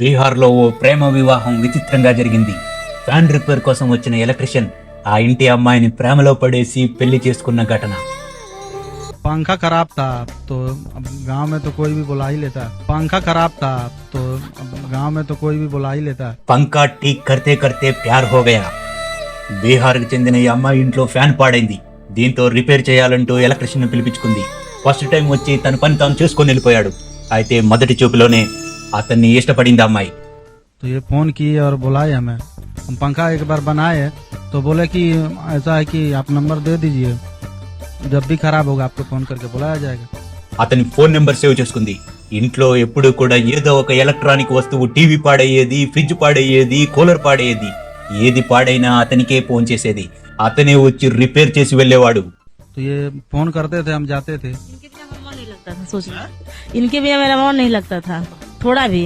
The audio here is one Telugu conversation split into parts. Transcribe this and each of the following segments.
బీహార్లో ఓ ప్రేమ వివాహం విచిత్రంగా జరిగింది ఫ్యాన్ రిపేర్ కోసం వచ్చిన ఎలక్ట్రిషియన్ ఆ ఇంటి అమ్మాయిని ప్రేమలో పడేసి పెళ్లి చేసుకున్న ఘటన पंखा खराब था तो अब गांव में तो कोई भी बुला ही लेता पंखा खराब था तो अब गांव में तो कोई भी बुला ही लेता పంకా ఠీక్ కర్తే కర్తే ప్యార్ హో గయా బీహార్కి చెందిన ఈ అమ్మాయి ఇంట్లో ఫ్యాన్ పాడైంది దీంతో రిపేర్ చేయాలంటూ ఎలక్ట్రిషియన్ పిలిపించుకుంది ఫస్ట్ టైం వచ్చి తన పని తాను చేసుకొని వెళ్ళిపోయాడు అయితే మొదటి చూపులోనే అతన్ని ఇష్టపడింది ఆ అమ్మాయి तो ये फोन किए और बुलाए हमें हम पंखा एक बार बनाए तो बोले कि ऐसा है कि आप नंबर दे दीजिए जब भी खराब होगा आपको फोन करके बुलाया जाएगा అతని ఫోన్ నెంబర్ సేవ్ చేసుకుంది ఇంట్లో ఎప్పుడు కూడా ఏదో ఒక ఎలక్ట్రానిక్ వస్తువు టీవీ పాడయ్యేది ఫ్రిడ్జ్ పాడయ్యేది కూలర్ పాడయ్యేది ఏది పాడైనా అతనికే ఫోన్ చేసేది అతనే వచ్చి రిపేర్ చేసి వెళ్ళేవాడు तो ये फोन करते थे हम जाते थे इनके बिना मेरा मन नहीं लगता था सोचना इनके बिना मेरा मन नहीं लगता था थोड़ा भी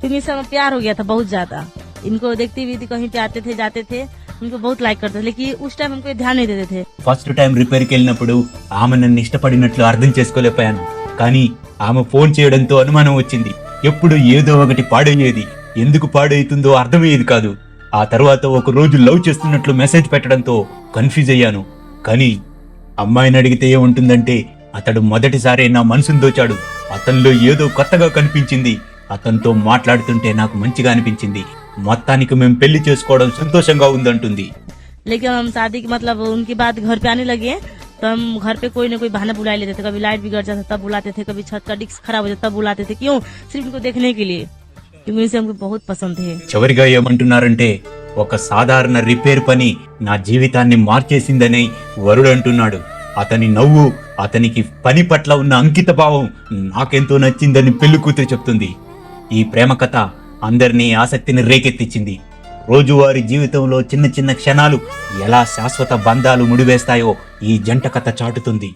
क्योंकि इससे हमें प्यार हो गया था बहुत ज्यादा इनको देखती हुई थी कहीं पे आते थे जाते थे उनको बहुत लाइक करते थे लेकिन उस टाइम हमको ये ध्यान नहीं देते थे ఫస్ట్ టైం రిపేర్కి వెళ్ళినప్పుడు ఆమె నన్ను ఇష్టపడినట్లు అర్థం చేసుకోలేకపోయాను కానీ ఆమె ఫోన్ చేయడంతో అనుమానం వచ్చింది ఎప్పుడు ఏదో ఒకటి పాడయ్యేది ఎందుకు పాడవుతుందో అర్థమయ్యేది కాదు ఆ తర్వాత ఒక రోజు లవ్ చేస్తున్నట్లు మెసేజ్ పెట్టడంతో కన్ఫ్యూజ్ అయ్యాను కానీ అమ్మాయిని అడిగితే ఏముంటుందంటే అతడు మొదటిసారి నా మనసును దోచాడు అతనిలో ఏదో కొత్తగా కనిపించింది అతనితో మాట్లాడుతుంటే నాకు మంచిగా అనిపించింది మొత్తానికి మేము పెళ్లి చేసుకోవడం సంతోషంగా ఉందంటుంది लेकिन हम शादी के मतलब उनके बाद घर पे आने लगे तो हम घर पे कोई ना कोई बहाना बुला ही लेते थे कभी लाइट बिगड़ जाता तब बुलाते थे कभी छत का डिस्क खराब हो जाता तब बुलाते थे क्यों सिर्फ इनको देखने के लिए क्योंकि इनसे हमको बहुत पसंद थे చివరిగా ఏమంటున్నారంటే ఒక సాధారణ రిపేర్ పని నా జీవితాన్ని మార్చేసిందని వరుడు అంటున్నాడు అతని నవ్వు అతనికి పని పట్ల ఉన్న అంకిత భావం నాకెంతో నచ్చిందని పెళ్లి కూతురు చెప్తుంది ఈ ప్రేమ కథ అందరినీ ఆసక్తిని రేకెత్తించింది రోజువారి జీవితంలో చిన్న చిన్న క్షణాలు ఎలా శాశ్వత బంధాలు ముడివేస్తాయో ఈ జంట కథ చాటుతుంది.